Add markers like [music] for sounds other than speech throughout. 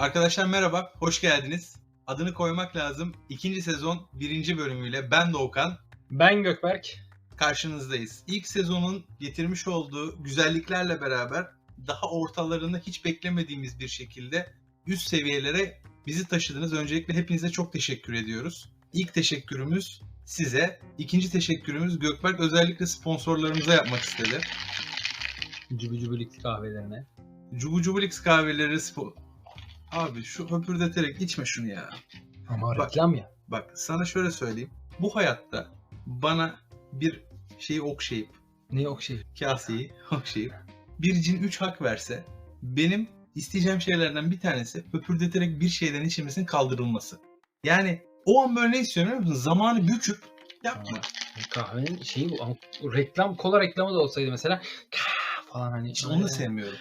Arkadaşlar merhaba, hoş geldiniz. Adını koymak lazım. İkinci sezon birinci bölümüyle ben Doğukan Ben Gökberk. karşınızdayız. İlk sezonun getirmiş olduğu güzelliklerle beraber daha ortalarını hiç beklemediğimiz bir şekilde üst seviyelere bizi taşıdınız. Öncelikle hepinize çok teşekkür ediyoruz. İlk teşekkürümüz size. İkinci teşekkürümüz Gökberk özellikle sponsorlarımıza yapmak istedi. Cübü cübülük kahvelerine. Cubu Cubulix kahveleri spo- Abi şu höpürdeterek içme şunu ya. Ama Bak. reklam ya. Bak sana şöyle söyleyeyim. Bu hayatta bana bir şeyi okşayıp, Ne yok şey. kaseyi [laughs] okşayıp bir cin 3 hak verse benim isteyeceğim şeylerden bir tanesi höpürdeterek bir şeyden içilmesinin kaldırılması. Yani o an böyle ne istiyorum biliyor musun? Zamanı büküp yapma. Kahvenin şeyi bu. Ama reklam, kola reklamı da olsaydı mesela "Kah" falan hani. İşte onu da sevmiyorum.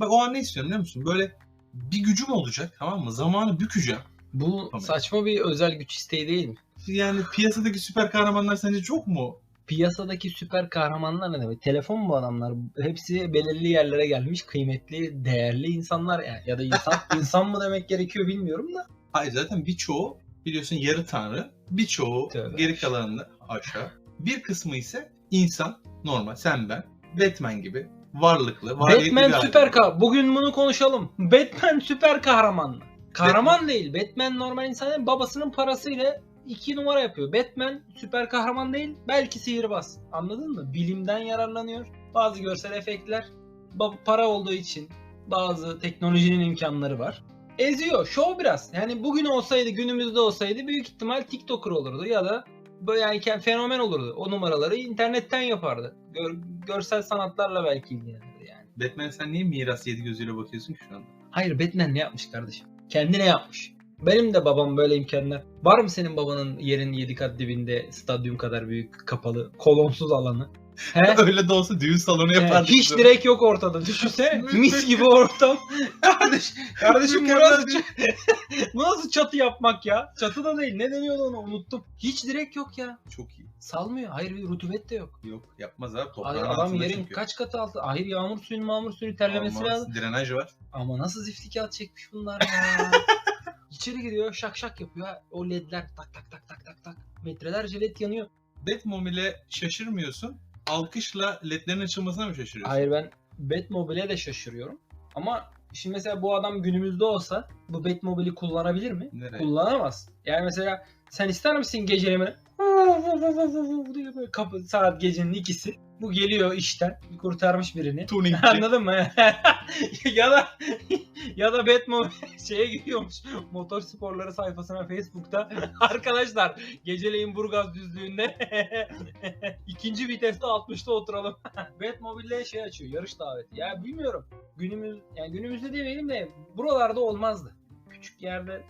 Bak o an ne istiyorum biliyor musun? Böyle bir gücüm olacak tamam mı? Zamanı bükeceğim. Bu Tamam. saçma bir özel güç isteği değil mi? Yani piyasadaki süper kahramanlar sence çok mu? Piyasadaki süper kahramanlar ne demek? Telefon mu bu adamlar? Hepsi belirli yerlere gelmiş kıymetli, değerli insanlar yani. Ya da insan [laughs] insan mı demek gerekiyor bilmiyorum da. Hayır zaten birçoğu biliyorsun yarı tanrı. Birçoğu Tövbe geri aşağı. kalanında aşağı. Bir kısmı ise insan normal sen ben. Batman gibi varlıklı. Batman süper kahraman. Bugün bunu konuşalım. [laughs] Batman süper kahraman? Kahraman değil. Batman normal insanın babasının parasıyla iki numara yapıyor. Batman süper kahraman değil. Belki sihirbaz. Anladın mı? Bilimden yararlanıyor. Bazı görsel efektler. Para olduğu için bazı teknolojinin imkanları var. Eziyor. Şov biraz. Yani bugün olsaydı, günümüzde olsaydı büyük ihtimal TikToker olurdu ya da böyle yani fenomen olurdu. O numaraları internetten yapardı. Gör- görsel sanatlarla belki ilgilenirdi yani. Batman sen niye miras yedi gözüyle bakıyorsun ki şu anda? Hayır Batman ne yapmış kardeşim? Kendine yapmış. Benim de babam böyle imkanlar. Var mı senin babanın yerin 7 kat dibinde stadyum kadar büyük kapalı kolonsuz alanı? He? [laughs] Öyle de olsa düğün salonu yapardık. hiç biz. direk yok ortada. Düşünsene. Mis gibi ortam. [laughs] Kardeş, kardeşim bu nasıl, [laughs] bu nasıl çatı yapmak ya? Çatı da değil. Ne deniyordu ona unuttum. Hiç direk yok ya. Çok iyi. Salmıyor. Hayır bir rutubet de yok. Yok yapmaz abi. Ay, Toprağın Adam altında yerin çünkü. kaç katı altı? Hayır yağmur suyun mağmur suyun terlemesi Olmaz. lazım. Drenaj var. Ama nasıl ziftikat çekmiş bunlar ya. İçeri giriyor şak şak yapıyor. O ledler tak tak tak tak tak tak. Metrelerce led yanıyor. Batmobile'e şaşırmıyorsun. Alkışla ledlerin açılmasına mı şaşırıyorsun? Hayır ben Batmobile'e de şaşırıyorum. Ama şimdi mesela bu adam günümüzde olsa bu Batmobile'i kullanabilir mi? Nereye? Kullanamaz. Yani mesela sen ister misin [laughs] diye böyle kapı saat gecenin ikisi. Bu geliyor işten kurtarmış birini. Tuningçi. [laughs] Anladın mı? [laughs] ya da [laughs] ya da Batman şeye giriyormuş. Motor sporları sayfasına Facebook'ta. Arkadaşlar geceleyin Burgaz düzlüğünde ikinci viteste 60'ta oturalım. Batmobile'le şey açıyor. Yarış daveti. Ya bilmiyorum. Günümüz yani günümüzde demeyelim de buralarda olmazdı. Küçük yerde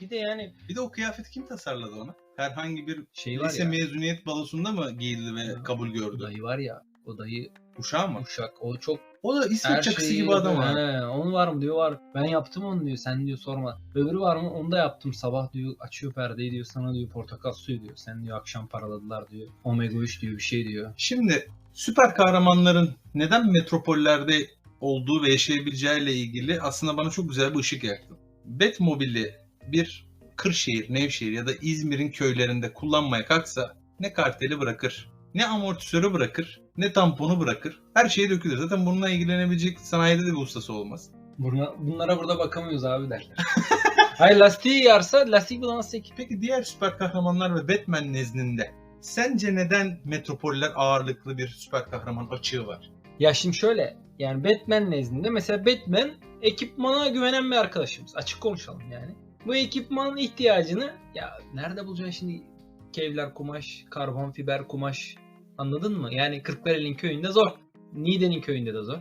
bir de yani Bir de o kıyafeti kim tasarladı ona? Herhangi bir şey var lise ya. mezuniyet balosunda mı giyildi ve Hı. kabul O gördü? dayı var ya. O dayı Uşağı mı? uşak. O çok O da İsveç çakısı gibi adam ha. He, onun var mı diyor var. Ben yaptım onu diyor. Sen diyor sorma. Öbürü var mı? Onu da yaptım. Sabah diyor açıyor perdeyi diyor. Sana diyor portakal suyu diyor. Sen diyor akşam paraladılar diyor. Omega 3 diyor bir şey diyor. Şimdi süper kahramanların neden metropollerde olduğu ve yaşayabileceğiyle ilgili aslında bana çok güzel bir ışık yaktı. Batmobile'i bir Kırşehir, Nevşehir ya da İzmir'in köylerinde kullanmaya kalksa ne karteli bırakır, ne amortisörü bırakır, ne tamponu bırakır. Her şeye dökülür. Zaten bununla ilgilenebilecek sanayide de bir ustası olmaz. Buna, bunlara burada bakamıyoruz abi derler. [laughs] Hayır lastiği yarsa lastik bulamazsa ki. Peki diğer süper kahramanlar ve Batman nezdinde sence neden metropoller ağırlıklı bir süper kahraman açığı var? Ya şimdi şöyle yani Batman nezdinde mesela Batman ekipmana güvenen bir arkadaşımız. Açık konuşalım yani. Bu ekipmanın ihtiyacını ya nerede bulacaksın şimdi kevlar kumaş, karbon fiber kumaş anladın mı? Yani Kırklareli'nin köyünde zor. Niğde'nin köyünde de zor.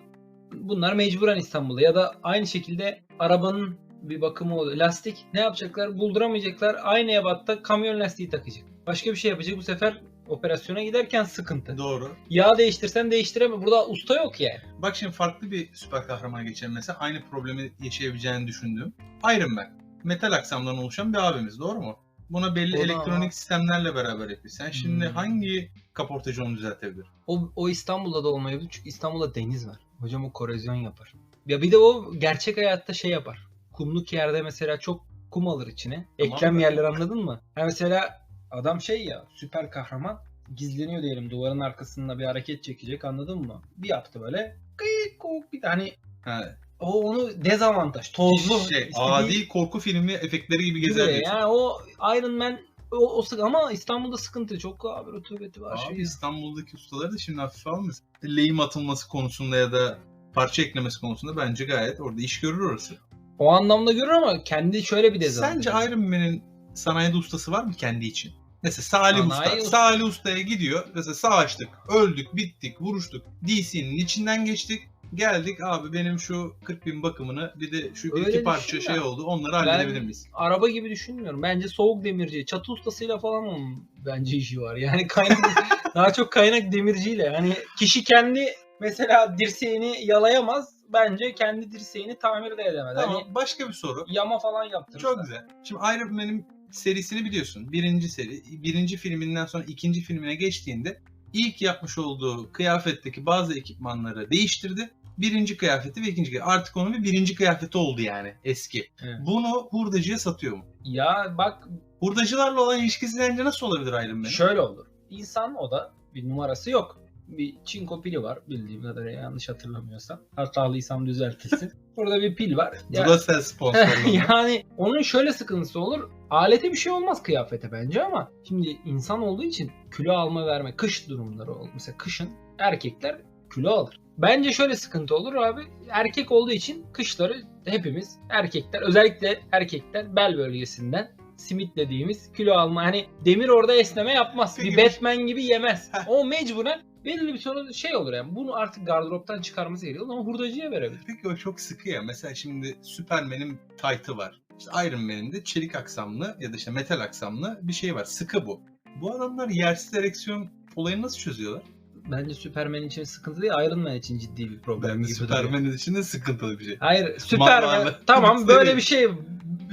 Bunlar mecburen İstanbul'da ya da aynı şekilde arabanın bir bakımı oluyor. Lastik ne yapacaklar? Bulduramayacaklar. Aynı ebatta kamyon lastiği takacak. Başka bir şey yapacak. Bu sefer operasyona giderken sıkıntı. Doğru. Yağ değiştirsen değiştireme. Burada usta yok yani. Bak şimdi farklı bir süper kahramana geçelim mesela. Aynı problemi yaşayabileceğini düşündüğüm. Iron Man. Metal aksamdan oluşan bir abimiz doğru mu? Buna belli O da elektronik ama- sistemlerle beraber yapıyor. Sen şimdi Hmm. hangi kaportacı onu düzeltebilir? O, o İstanbul'da da olmayabilir çünkü İstanbul'da deniz var. Hocam o korozyon yapar. Ya bir de o gerçek hayatta şey yapar. kumluk yerde mesela çok kum alır içine. Tamam Eklem da- yerleri anladın mı? Ha mesela adam şey ya süper kahraman gizleniyor diyelim duvarın arkasında bir hareket çekecek anladın mı? Bir yaptı böyle. Kıyık bir tane Ha, o onu dezavantaj. Tozlu. şey, adi korku filmi efektleri gibi gezer diyorsun. Yani o Iron Man o, o sık ama İstanbul'da sıkıntı çok abi rutubeti var. Abi şey. İstanbul'daki ustaları da şimdi hafife almasın. Lehim atılması konusunda ya da parça eklemesi konusunda bence gayet orada iş görür orası. O anlamda görür ama kendi şöyle bir dezavantaj. Sence Iron Man'in sanayide ustası var mı kendi için? Mesela Salih Sanayi Usta. usta- Salih Usta'ya gidiyor. Mesela savaştık, öldük, bittik, vuruştuk. DC'nin içinden geçtik. Geldik abi benim şu 40 bin bakımını bir de şu Öyle iki parça düşünme. şey oldu. Onları halledebilir miyiz? araba gibi düşünmüyorum. Bence soğuk demirci, çatı ustasıyla falan onun bence işi var. Yani kaynak [laughs] daha çok kaynak demirciyle. Hani kişi kendi mesela dirseğini yalayamaz. Bence kendi dirseğini tamir de edemez. Tamam Hani başka bir soru. yama falan yaptırır. Çok güzel. Şimdi Iron Man'in serisini biliyorsun. Birinci seri. Birinci filminden sonra ikinci filmine geçtiğinde ilk yapmış olduğu kıyafetteki bazı ekipmanları değiştirdi. Birinci kıyafeti ve ikinci kıyafeti. Artık onun bir birinci kıyafeti oldu yani eski. Evet. Bunu hurdacıya satıyor mu? Ya bak Hurdacılarla olan ilişkisi sence nasıl olabilir Iron Man'in? şöyle olur. İnsan o da bir numarası yok. Bir çinko pili var bildiğim kadarıyla yanlış hatırlamıyorsam. Hatalıysam düzeltilsin. [laughs] Burada bir pil var. Ya- Duracell sponsorluğu. [laughs] yani onun şöyle sıkıntısı olur. Alete bir şey olmaz kıyafete bence ama şimdi insan olduğu için kilo alma verme kış durumları olur. Mesela kışın erkekler kilo alır. Bence şöyle sıkıntı olur abi. Erkek olduğu için kışları hepimiz erkekler özellikle erkekler bel bölgesinden simit dediğimiz kilo alma hani demir orada esneme yapmaz. Peki bir Batman gibi yemez. O mecburen belirli bir sonra şey olur yani. Bunu artık gardıroptan çıkarması gerekiyor ama hurdacıya verebilir. Peki o çok sıkı ya. Mesela şimdi Superman'in tight'ı var. İşte Iron Man'in de çelik aksamlı ya da işte metal aksamlı bir şey var. Sıkı bu. Bu adamlar yersiz ereksiyon olayını nasıl çözüyorlar? Bence Superman için sıkıntı değil, Iron Man için ciddi bir problem Ben gibi duruyor. Superman'in için de sıkıntılı bir şey. Hayır, Superman [laughs] tamam böyle bir şey.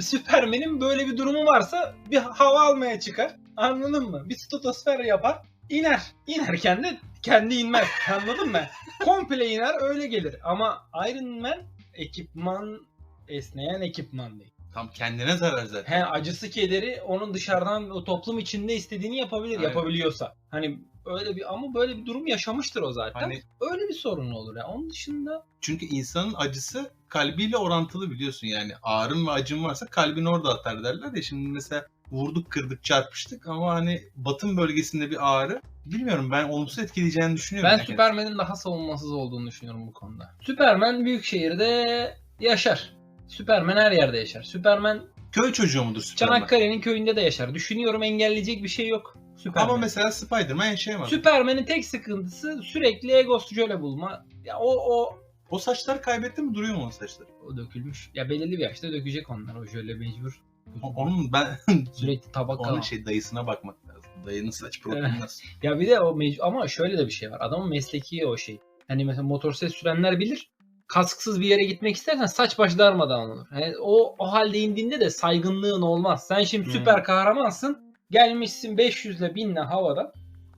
Superman'in böyle bir durumu varsa bir hava almaya çıkar. Anladın mı? Bir stratosfer yapar. iner. İnerken de kendi inmez. Anladın mı? [laughs] Komple iner öyle gelir. Ama Iron Man ekipman esneyen ekipman değil. Tam kendine zarar zaten. He acısı kederi onun dışarıdan o toplum içinde istediğini yapabilir Evet. yapabiliyorsa. Hani öyle bir ama böyle bir durum yaşamıştır o zaten. Hani Öyle bir sorun olur ya. Onun dışında çünkü insanın acısı kalbiyle orantılı biliyorsun yani. Ağrın ve acın varsa kalbin orada atar derler ya. Şimdi mesela vurduk kırdık çarpıştık ama hani batın bölgesinde bir ağrı bilmiyorum ben olumsuz etkileyeceğini düşünüyorum. ben yani. Superman'in daha savunmasız olduğunu düşünüyorum bu konuda. Superman büyük şehirde yaşar. Superman her yerde yaşar. Superman Köy çocuğu mudur Superman? Çanakkale'nin köyünde de yaşar. Düşünüyorum engelleyecek bir şey yok. Superman. Ama mesela Spider-Man yaşayamaz. Superman'in tek sıkıntısı sürekli egos jöle bulma. Ya o o O saçlar kaybetti mi duruyor mu o saçlar? o dökülmüş. Ya belirli bir yaşta dökecek onlar o jöle mecbur. O- Onun ben [laughs] Sürekli tabaka. onun şey dayısına bakmak lazım. Dayının saç problemi nasıl? [laughs] Ya bir de o mec- ama şöyle de bir şey var. Adamın mesleki o şey. Hani mesela motosiklet sürenler bilir. Kasksız bir yere gitmek istersen saç baş darmadan olur. Yani o o halde indiğinde de saygınlığın olmaz. Sen şimdi Hmm. süper kahramansın. Gelmişsin 500 ile 1000 ile havada.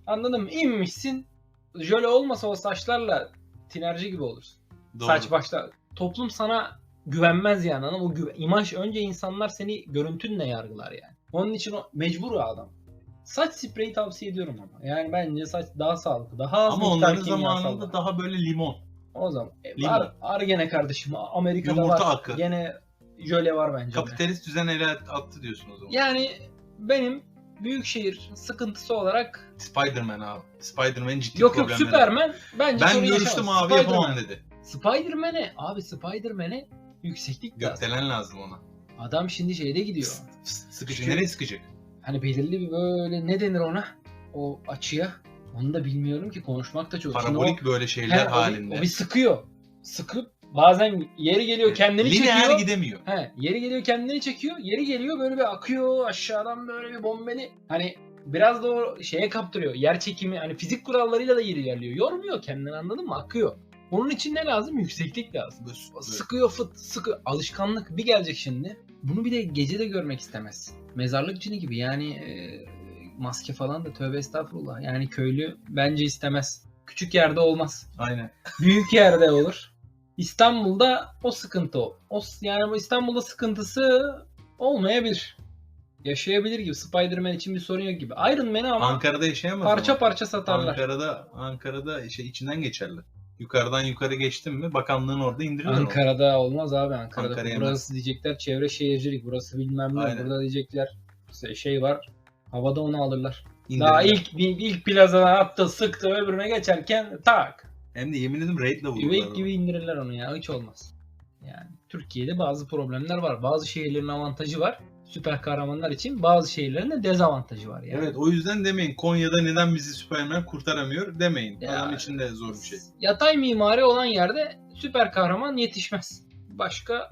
Anladın mı? İnmişsin. Jöle olmasa o saçlarla tinerci gibi olursun. Doğru. Saç başta. Toplum sana güvenmez yani. Anladın mı? O güven- imaj önce insanlar seni görüntünle yargılar yani. Onun için o mecbur o adam. Saç spreyi tavsiye ediyorum ama. Yani bence saç daha sağlıklı. Daha az Ama onların zamanında var. daha böyle limon. O zaman. E, Limon. var, var gene kardeşim. Amerika'da Yumurta var. akı. Gene jöle var bence. Kapitalist düzen ele attı diyorsun o zaman. Yani benim büyükşehir sıkıntısı olarak Spider-Man abi. Spider-Man'in ciddi yok yok problemleri. Superman bence Ben sorun görüştüm yaşamaz. abi yapamam Spider-Man. dedi. Spider-Man'e abi Spider-Man'e yükseklik lazım. Gökdelen lazım ona. Adam şimdi şeyde gidiyor. Sıkıcı. Çünkü- Nereye sıkacak? Hani belirli bir böyle ne denir ona? O açıya. Onu da bilmiyorum ki konuşmak da çok. Şimdi Parabolik böyle o, şeyler he, o bir- halinde. O bir, sıkıyor. Sıkıp bazen yeri geliyor kendini Lineer çekiyor. gidemiyor. He, yeri geliyor kendini çekiyor. Yeri geliyor böyle bir akıyor aşağıdan böyle bir bombeli. Hani biraz da o şeye kaptırıyor. Yer çekimi hani fizik kurallarıyla da ilerliyor. Yormuyor kendini anladın mı? Akıyor. Onun için ne lazım? Yükseklik lazım. Böyle- böyle- Sıkıyor fıt sıkı alışkanlık bir gelecek şimdi. Bunu bir de gece de görmek istemez. Mezarlık cini gibi yani e, maske falan da tövbe estağfurullah. Yani köylü bence istemez. Küçük yerde olmaz. Aynen. Büyük yerde olur. İstanbul'da o sıkıntı o. yani bu İstanbul'da sıkıntısı olmayabilir. Yaşayabilir gibi. Spider-Man için bir sorun yok gibi. Iron Man'i ama Ankara'da yaşayamaz parça ama. parça satarlar. Ankara'da Ankara'da şey içinden geçerler. Yukarıdan yukarı geçtin mi bakanlığın orada indirirler onu. Ankara'da olmaz abi Ankara'da. Ankara yemez. burası diyecekler çevre şehircilik. Burası bilmem ne. Aynen. Burada diyecekler şey var. Havada onu alırlar. İndirirler. Daha ilk ilk plazadan attı sıktı öbürüne geçerken tak. Hem de yemin ederim raid'le vururlar. Üvey gibi indirirler onu ya. Hiç olmaz. Yani Türkiye'de bazı problemler var. Bazı şehirlerin avantajı var. Süper kahramanlar için bazı şehirlerin de dezavantajı var yani. Evet o yüzden demeyin Konya'da neden bizi Superman kurtaramıyor demeyin. Ya. Adam için de zor bir şey. Yatay mimari olan yerde süper kahraman yetişmez. Başka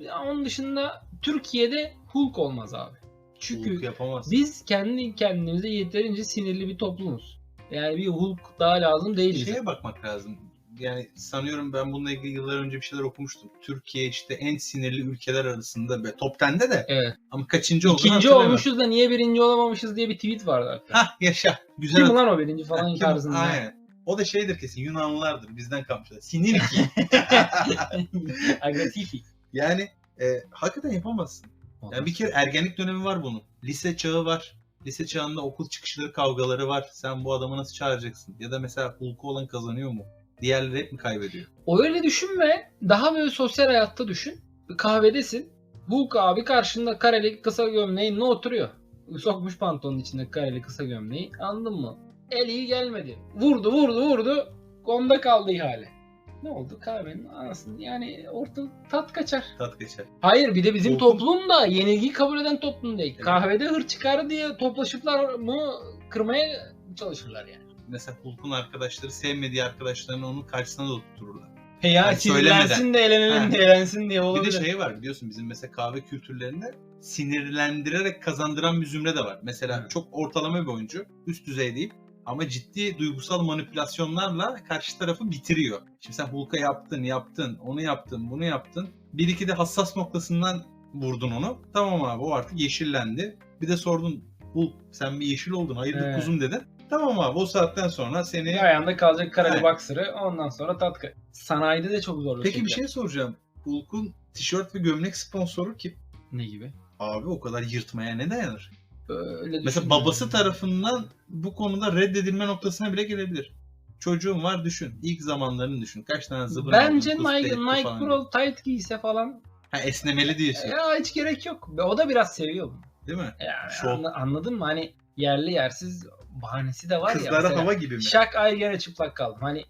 ya onun dışında Türkiye'de Hulk olmaz abi. Çünkü Hulk yapamaz. biz kendi kendimize yeterince sinirli bir toplumuz. Yani bir Hulk daha lazım değil bize. Şeye bakmak lazım. Yani sanıyorum ben bununla ilgili yıllar önce bir şeyler okumuştum. Türkiye işte en sinirli ülkeler arasında ve top 10'de de Evet. ama kaçıncı olduğunu İkinci olmuşuz da niye birinci olamamışız diye bir tweet vardı hatta. Hah yaşa. Güzel. Kim lan o birinci falan Kim? tarzında. Aynen. O da şeydir kesin Yunanlılardır bizden kalmışlar. Sinir ki. [laughs] Agatifi. yani e, hakikaten yapamazsın. Yani bir kere ergenlik dönemi var bunun. Lise çağı var. Lise çağında okul çıkışları kavgaları var. Sen bu adamı nasıl çağıracaksın? Ya da mesela Hulk'u olan kazanıyor mu? Diğerleri hep mi kaybediyor? O öyle düşünme. Daha böyle sosyal hayatta düşün. Kahvedesin. Hulk abi karşında kareli kısa gömleğinle oturuyor. Sokmuş pantolonun içinde kareli kısa gömleği. Anladın mı? El iyi gelmedi. Vurdu vurdu vurdu. Onda kaldı ihale. Ne oldu kahvenin anasını yani orta tat kaçar. Tat geçer. Hayır bir de bizim Hulk'un- toplum da yenilgiyi kabul eden toplum değil. Evet. Kahvede hır çıkar diye toplaşıplar mı kırmaya çalışırlar yani. Mesela Hulk'un arkadaşları sevmediği arkadaşlarını onun karşısına da oturtururlar. He ya Yani sinirlensin de eğlenelim Ha. de eğlensin diye Bir olabilir. de şey var biliyorsun bizim mesela kahve kültürlerinde sinirlendirerek kazandıran bir zümre de var. Mesela Evet. çok ortalama bir oyuncu, üst düzey değil ama ciddi duygusal manipülasyonlarla karşı tarafı bitiriyor. Şimdi sen Hulk'a yaptın, yaptın, onu yaptın, bunu yaptın. Bir iki de hassas noktasından vurdun onu. Tamam abi o artık yeşillendi. Bir de sordun Hulk sen bir yeşil oldun hayırdır Evet. kuzum dedin. Tamam abi o saatten sonra seni... Ayağında kalacak kareli Evet. boxer'ı ondan sonra tatkı. Sanayide de çok zor. Peki bir şey soracağım. Hulk'un tişört ve gömlek sponsoru kim? Ne gibi? Abi o kadar yırtmaya ne dayanır? Öyle Mesela babası tarafından bu konuda reddedilme noktasına bile gelebilir. Çocuğun var düşün. İlk zamanlarını düşün. Kaç tane zıbır Bence aldın, Nike, Nike. Pro tight giyse falan Ha, esnemeli diyorsun. ya hiç gerek yok. O da biraz seviyor bunu. Değil mi? Yani anla- anladın mı? Hani yerli yersiz bahanesi de var ya. Kızlara hava gibi mi? Şak ay gene çıplak kaldım. Hani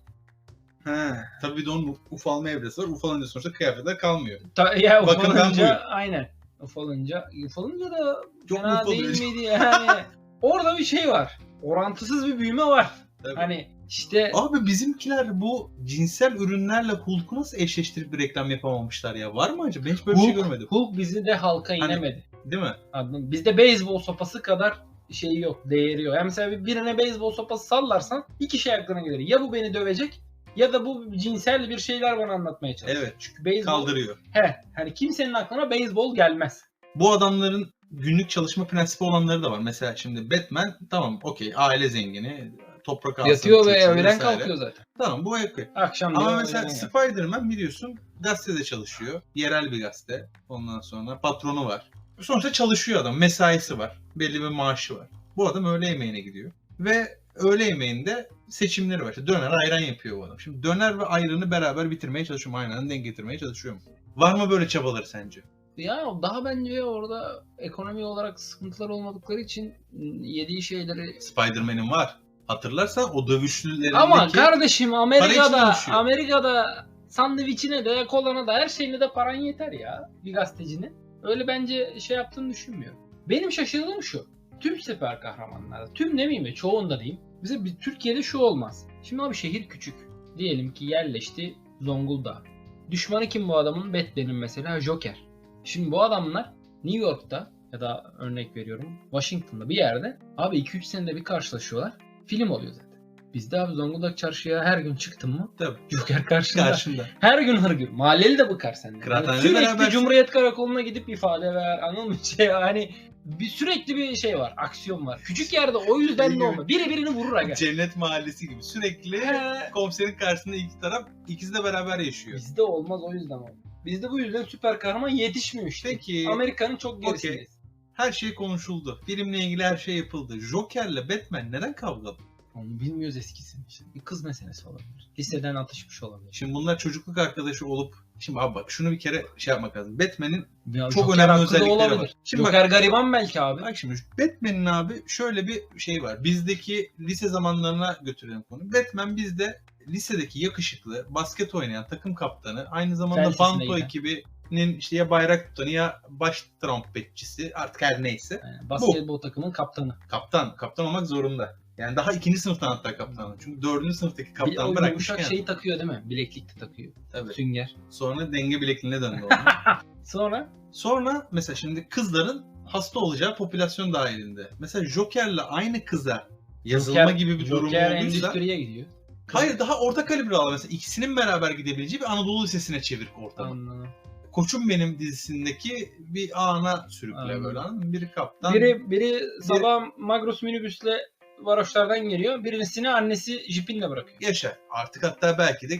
Ha, tabii bir de onun ufalma evresi var. Ufalınca sonuçta kıyafetler kalmıyor. ta, ya Bakın ben buyum. aynen. Ufalınca, ufalınca da Çok fena değil miydi yani? [laughs] Orada bir şey var. Orantısız bir büyüme var. Tabii. Hani işte Abi bizimkiler bu cinsel ürünlerle Hulk'u nasıl eşleştirip bir reklam yapamamışlar ya? Var mı acaba? Ben hiç böyle bir şey Hulk, görmedim. Hulk bizi de halka Hani- inemedi. Değil mi? Anladın? Bizde beyzbol sopası kadar şeyi yok, değeri yok. Yani mesela birine beyzbol sopası sallarsan iki şey aklına gelir. Ya bu beni dövecek ya da bu cinsel bir şeyler bana anlatmaya çalışıyor. Evet. Çünkü beyzbol Kaldırıyor. he hani kimsenin aklına beyzbol gelmez. bu adamların günlük çalışma prensibi olanları da var. Mesela şimdi Batman tamam okey aile zengini toprak alsın. Yatıyor ve öğlen kalkıyor zaten. Tamam bu okey. Akşam Ama mesela. Spider-Man biliyorsun gazetede çalışıyor. Yerel bir gazete. Ondan sonra patronu var. Sonuçta çalışıyor adam. Mesaisi var. Belli bir maaşı var. Bu adam öğle yemeğine gidiyor. Ve öğle yemeğinde seçimleri var. İşte döner ayran yapıyor bu adam. Şimdi döner ve ayranı beraber bitirmeye çalışıyor mu? Aynı anda denk getirmeye çalışıyor mu? Var mı böyle çabaları sence? Ya daha bence orada ekonomi olarak sıkıntılar olmadıkları için yediği şeyleri Spider-Man'in var. Hatırlarsan o dövüşlülerindeki... Ama kardeşim Amerika'da. Amerika'da sandviçine de kolana da her şeyine de paran yeter ya bir gazetecinin. Öyle bence şey yaptığını düşünmüyorum. Benim şaşırdığım şu. Tüm süper kahramanlarda, tüm demeyeyim de çoğunda diyeyim. Bize bir Türkiye'de şu olmaz. Şimdi abi şehir küçük. Diyelim ki yerleşti Zonguldak. Düşmanı kim bu adamın? Batman'in mesela Joker. Şimdi bu adamlar New York'ta ya da örnek veriyorum Washington'da bir yerde abi 2-3 senede bir karşılaşıyorlar. Film oluyor zaten. Bizde abi Zonguldak çarşıya her gün çıktın mı? Tabii. Joker karşında. Karşında. Her gün hırgür. Mahalleli de bıkar senden. Kıraathanede sürekli beraber- Cumhuriyet Karakolu'na gidip ifade ver. Anladın mı? [laughs] Şey, hani bir, sürekli bir şey var. Aksiyon var. Küçük yerde o yüzden Şey de olma. Biri birini vurur aga. Cennet mahallesi gibi. Sürekli He. komiserin karşısında iki taraf ikisi de beraber yaşıyor. Bizde olmaz o yüzden olmaz. Bizde bu yüzden süper kahraman yetişmiyor işte. Peki Amerika'nın çok gerisindeyiz. her şey konuşuldu. Filmle ilgili her şey yapıldı. Joker'le Batman neden kavgalı? Onu bilmiyoruz eskisini işte. Bir kız meselesi olabilir. Liseden atışmış olabilir. Şimdi bunlar çocukluk arkadaşı olup Şimdi abi bak şunu bir kere şey yapmak lazım. Batman'in Ya Çok Joker önemli özellikleri olabilir. var. Şimdi bak- Joker gariban belki abi. Bak şimdi Batman'in abi şöyle bir şey var. Bizdeki lise zamanlarına götürelim konu. Batman bizde lisedeki yakışıklı basket oynayan takım kaptanı aynı zamanda lisesine Banto ekibinin işte ya bayrak tutanı ya baş trompetçisi artık her neyse. Yani basketbol takımın kaptanı. Kaptan. Kaptan olmak zorunda. Yani daha ikinci sınıftan hatta kaptan. Çünkü dördüncü sınıftaki kaptan bırakmış. yumuşak şeyi takıyor değil mi? Bileklik de takıyor. Tabii. Sünger. Sonra denge bilekliğine döndü o. [laughs] Sonra Sonra mesela şimdi kızların hasta olacağı popülasyon dahilinde. Mesela Joker'le aynı kıza yazılma Joker- gibi bir durum Joker olduysa endüstriye gidiyor. Hayır daha orta kalibre al mesela ikisinin beraber gidebileceği bir Anadolu Lisesi'ne çevir ortamı. Anladım. Koçum benim dizisindeki bir ana sürükle Anladım. böyle? Biri kaptan. Biri biri sabah Magros minibüsle varoşlardan geliyor. Birisini annesi jipinle bırakıyor. yaşa. Artık hatta belki de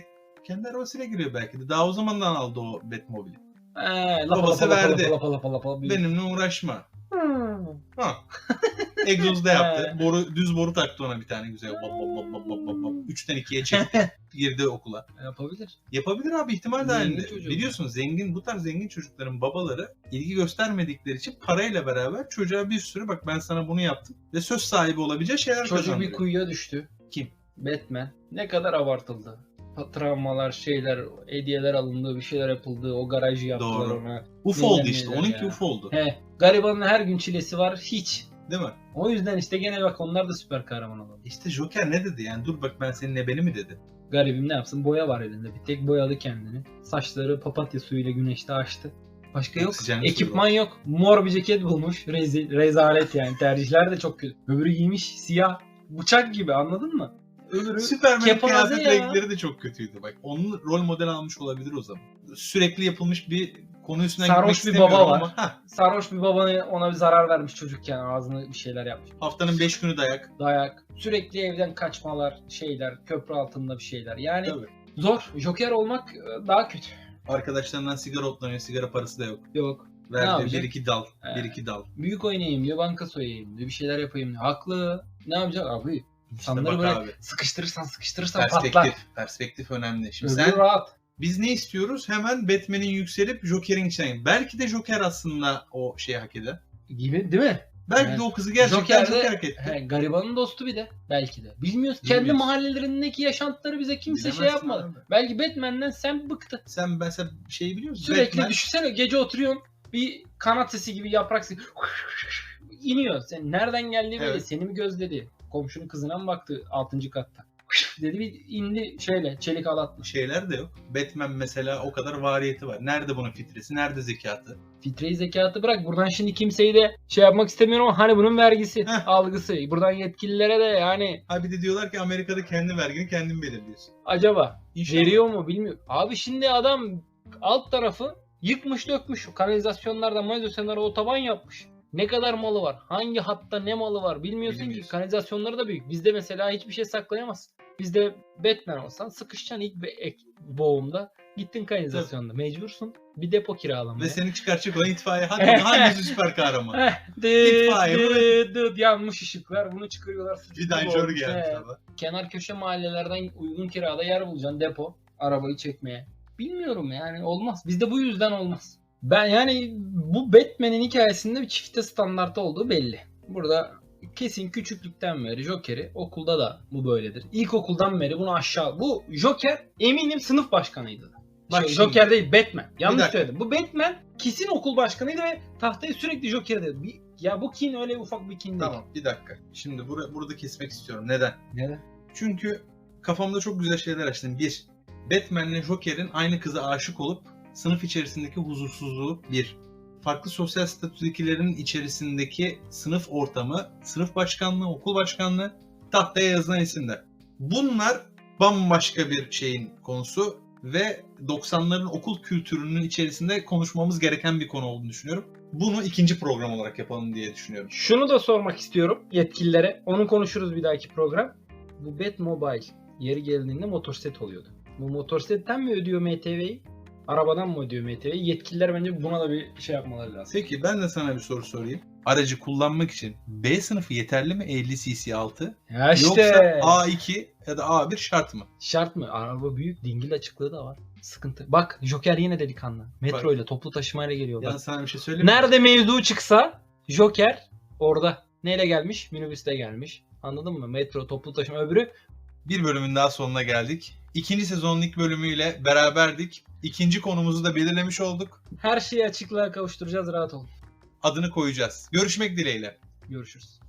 kendi arabasıyla giriyor belki de. Daha o zamandan aldı o Batmobile'i. Ee, Babası lapa lapa verdi. lapa lapa lapa lapa. Benimle uğraşma. Hmm. Ha. [laughs] Egzozda yaptı. He. Boru, düz boru taktı ona bir tane güzel. Bop, bop, bop, bop, bop, bop, bop. Üçten ikiye çekti. [laughs] Girdi okula. Yapabilir. Yapabilir abi ihtimal dahilinde. Biliyorsun zengin bu tarz zengin çocukların babaları ilgi göstermedikleri için parayla beraber çocuğa bir sürü bak ben sana bunu yaptım ve söz sahibi olabileceği şeyler Çocuk bir kazandırıyor. kuyuya düştü. Kim? Batman. Ne kadar abartıldı. Travmalar, şeyler, hediyeler alındı, bir şeyler yapıldı. O garajı yaptılar Doğru. ona. Uf oldu işte. Onunki ya. uf oldu. He. Garibanın her gün çilesi var. Hiç. Değil mi? O yüzden işte gene bak onlar da süper kahraman oldu. İşte Joker ne dedi yani dur bak ben senin ebeni mi dedi. Garibim ne yapsın? Boya var elinde. Bir tek boyadı kendini. Saçları papatya suyuyla güneşte açtı. Başka yok. Suyu Ekipman yok. Mor bir ceket bulmuş. Rezil, rezalet yani. Tercihler de çok kötü. Öbürü giymiş siyah. Bıçak gibi anladın mı? Öbürü kepaze kıyafet ya. renkleri de çok kötüydü bak. Onun rol model almış olabilir o zaman. Sürekli yapılmış bir konu üstüne Sarhoş gitmek bir baba var. ama sarhoş bir babanı ona bir zarar vermiş çocukken ağzını bir şeyler yapmış. haftanın 5 günü dayak. Dayak. Sürekli evden kaçmalar, şeyler, köprü altında bir şeyler. Yani Tabii. zor. Joker olmak e, daha kötü. Arkadaşlarından sigara otlanıyor. Sigara parası da yok. Yok. Yapacak? bir iki dal. Ee, Bir iki dal. Büyük oynayayım diyor, banka soyayım diyor, bir şeyler yapayım diyor. Haklı. Ne yapacak abi? İşte İnsanları böyle abi. sıkıştırırsan sıkıştırırsan Perspektif. patlar. Perspektif önemli. Şimdi Öbürü sen rahat. Biz ne istiyoruz? Hemen Batman'in yükselip Joker'in içine. Belki de Joker aslında o şeyi hak eder. Gibi değil mi? Belki Evet. de o kızı gerçekten Joker de- Joker hak etti. He, garibanın dostu bir de. Belki de. Bilmiyoruz. Kendi Bilmiyoruz. mahallelerindeki yaşantıları bize kimse şey Bilemezsin yapmadı. abi. Belki Batman'den sen bıktı. Sen mesela şeyi biliyor musun? Sürekli Batman- düşünsene gece oturuyorsun bir kanat sesi gibi yaprak sesi iniyor. Sen nereden geldi böyle Evet. seni mi gözledi? Komşunun kızına mı baktı 6. katta? Dedi bir indi şöyle çelik alatmış. şeyler de yok. Batman mesela o kadar variyeti var. Nerede bunun fitresi? Nerede zekatı? Fitreyi zekatı bırak. Buradan şimdi kimseyi de şey yapmak istemiyorum ama hani bunun vergisi, Heh. algısı. Buradan yetkililere de yani Ha bir de diyorlar ki Amerika'da kendi vergini kendin belirliyorsun. acaba İnşallah. veriyor mu bilmiyorum. Abi şimdi adam alt tarafı yıkmış dökmüş. Kanalizasyonlarda, malzemeleri otoban yapmış. Ne kadar malı var? Hangi hatta ne malı var bilmiyorsun ki. Kanalizasyonları da büyük. Bizde mesela hiçbir şey saklayamazsın. Bizde Batman olsan sıkışacaksın ilk be- ek- boğumda. Gittin kanalizasyonda. Mecbursun. Bir depo kiralamaya. Ve seni çıkaracak olan itfaiye. [laughs] Hadi hangisi süper kahraman? [laughs] İtfaiye, dıt, dıt, yanmış ışıklar. Bunu çıkarıyorlar. Bir He. ama. Kenar köşe mahallelerden uygun kirada yer bulacaksın depo. Arabayı çekmeye. Bilmiyorum yani olmaz. Bizde bu yüzden olmaz. Ben yani bu Batman'in hikayesinde bir çifte standartı olduğu belli. Burada kesin küçüklükten beri Joker'i okulda da bu böyledir. İlkokuldan beri bunu aşağı. Bu Joker eminim sınıf başkanıydı. Bak Şey, Joker değil Batman. Yanlış söyledim. Bu Batman kesin okul başkanıydı ve tahtaya sürekli Joker dedi. Bir- Ya bu kin öyle ufak bir kin değil. Tamam bir dakika. Şimdi bura- burada kesmek istiyorum. Neden? Neden? Çünkü kafamda çok güzel şeyler açtım. Bir, Batman'le Joker'in aynı kıza aşık olup sınıf içerisindeki huzursuzluğu bir. Farklı sosyal statüdekilerin içerisindeki sınıf ortamı, sınıf başkanlığı, okul başkanlığı tahtaya yazılan isimler. Bunlar bambaşka bir şeyin konusu ve 90'ların okul kültürünün içerisinde konuşmamız gereken bir konu olduğunu düşünüyorum. Bunu ikinci program olarak yapalım diye düşünüyorum. Şunu da sormak istiyorum yetkililere. Onu konuşuruz bir dahaki program. Bu Batmobile yeri geldiğinde motosiklet oluyordu. Bu motosikletten mi ödüyor MTV'yi? Arabadan mı ödüyor MTV'yi? Yetkililer bence buna da bir şey yapmaları lazım. Peki ben de sana bir soru sorayım. Aracı kullanmak için B sınıfı yeterli mi 50 cc altı? Ya işte. Yoksa A2 ya da A1 şart mı? Şart mı? Araba büyük, dingil açıklığı da var. Sıkıntı. Bak Joker yine delikanlı. Metro Bak. ile toplu taşımayla geliyor. Bak. Ya sana bir şey söyleyeyim mi? Nerede mevzu çıksa Joker orada. Neyle gelmiş? Minibüste gelmiş. Anladın mı? Metro, toplu taşıma öbürü. Bir bölümün daha sonuna geldik. İkinci sezonun ilk bölümüyle beraberdik. İkinci konumuzu da belirlemiş olduk. Her şeyi açıklığa kavuşturacağız rahat olun. Adını koyacağız. Görüşmek dileğiyle. Görüşürüz.